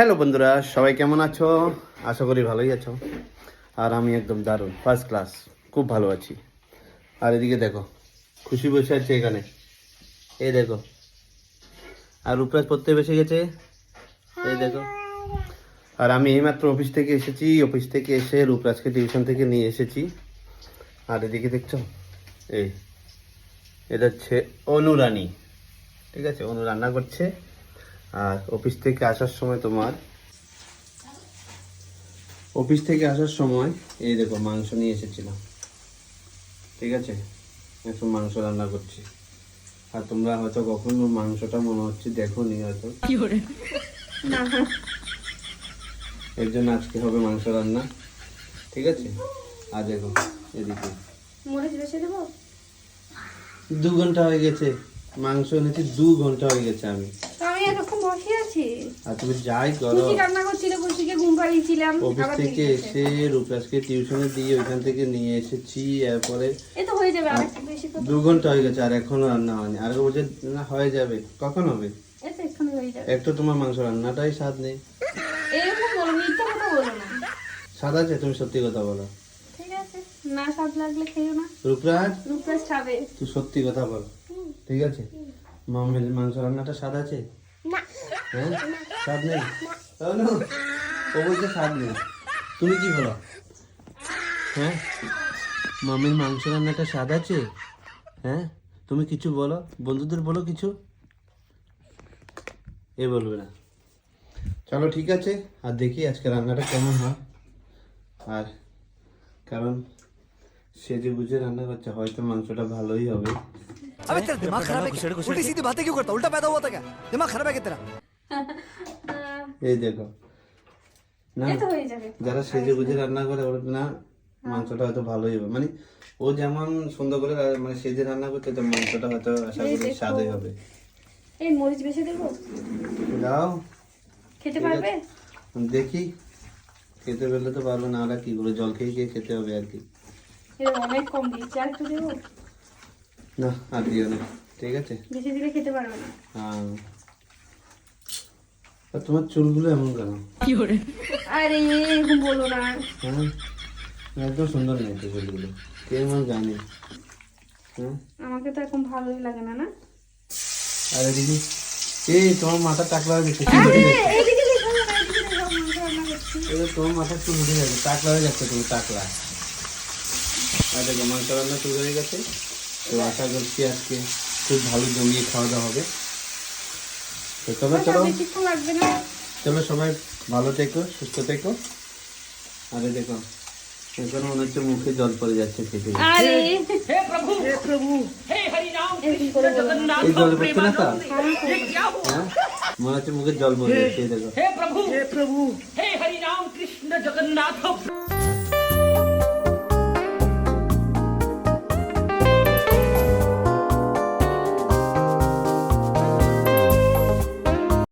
Hello বন্ধুরা, সবাই কেমন আছো? আশা করি ভালোই আছো। আর আমি একদম দারুণ ফার্স্ট ক্লাস খুব ভালো আছি। আর এদিকে দেখো, খুশি বসে আছে এখানে। এই দেখো, আর উপরাজ পড়তে বসে গেছে? এই দেখো। আর আমি এইমাত্র অফিস থেকে এসেছি অফিস থেকে এসে রূপরাজকে টিউশন থেকে নিয়ে এসেছি। আর এদিকে দেখছ? এই, এটা হচ্ছে অনুরানী। ঠিক আছে, অনু রান্না করছে। আর অফিস থেকে আসার সময় তোমার? অফিস থেকে আসার সময় এই দেখো মাংস নিয়ে এসেছিলাম। ঠিক আছে? একটু মাংস রান্না করছি। আর তোমরা হয়তো কখনো মাংসটা মনে হচ্ছে দেখো নি। হয়তো এর জন্য আজকে হবে মাংস রান্না। ঠিক আছে? আর দেখো এদিকে। দু ঘণ্টা হয়ে গেছে। মাংস এনেছি দু ঘণ্টা হয়ে গেছে আমি। আছি। আর তুমি যাই করো। রান্না করছিল ঘুম পাড়িয়েছিলাম অফিস থেকে এসে রূপরাজকে টিউশনে দিয়ে ওইখান থেকে নিয়ে এসেছি এরপরে এ তো হয়ে যাবে আরেকটু বেশি দু ঘণ্টা হয়ে গেছে আর এখনও রান্না হয়নি। আর বলছে না হয়ে যাবে। কখন হবে? হয়ে একটু তোমার মাংস রান্নাটাই স্বাদ নেই। এরকম বলো মিথ্যা কথা বলো না। স্বাদ আছে তুমি সত্যি কথা বলো। ঠিক আছে না স্বাদ লাগলে না। রূপরাজ? রূপরাজ খাবে। তুই সত্যি কথা বল। ঠিক আছে? মামের মাংস রান্নাটা স্বাদ আছে? হ্যাঁ স্বাদ নেই ও না, ও বলছে স্বাদ নেই তুমি কি বলো হ্যাঁ মামির মাংস রান্নাটা স্বাদ আছে হ্যাঁ তুমি কিছু বলো বন্ধুদের বলো কিছু এ বলবে না চলো ঠিক আছে আর দেখি আজকে রান্নাটা কেমন হয় আর কারণ সে যে বুঝে রান্না করছে হয়তো মাংসটা ভালোই হবে अबे तेरा दिमाग खराब है क्या? उल्टी सीधी बातें क्यों करता उल्टा पैदा हुआ था क्या दिमाग खराब है क्या तेरा এই দেখো। না হয়ে যারা সেজে বুঝে রান্না করে ওর না মাংসটা হয়তো ভালোই হবে। মানে ও যেমন সুন্দর করে মানে সেজে রান্না করছে তো মাংসটা হয়তো আশা করি। স্বাদই হবে। এই মরিচ বেশি দেবো? দাও। খেতে পারবে? দেখি। খেতে পেলে তো পারব না কি করে জল খেয়ে খেয়ে খেতে হবে আর কি। অনেক কম আর একটু দেবো? না আর দিও না। ঠিক আছে? বেশি দিলে খেতে পারবে না। হ্যাঁ। আর তোমার চুলগুলো এমন কেন? আরে এরকম বলো না। হ্যাঁ? একদম সুন্দর নেই তো চুলগুলো। কে এমন জানে। হ্যাঁ? আমাকে তো এখন ভালোই লাগে না না? আর এদিকে? এই তোমার মাথা টাকলা হয়ে গেছে চুল তোমার মাথা চুল উঠে গেছে টাকলা হয়ে যাচ্ছে তুমি টাকলা। আর দেখো মাংস রান্না শুরু হয়ে গেছে। তো আশা করছি আজকে খুব ভালো জমিয়ে খাওয়া দাওয়া হবে। তোমরা চলো চলো সবাই ভালো থেকো সুস্থ থেকো। আরে দেখো এখন মনে হচ্ছে মুখে জল পড়ে যাচ্ছে খেতে। হ্যাঁ, মনে হচ্ছে মুখে জল পড়ে যাচ্ছে দেখো। প্রভু হে প্রভু। হে হরি রাম কৃষ্ণ জগন্নাথ।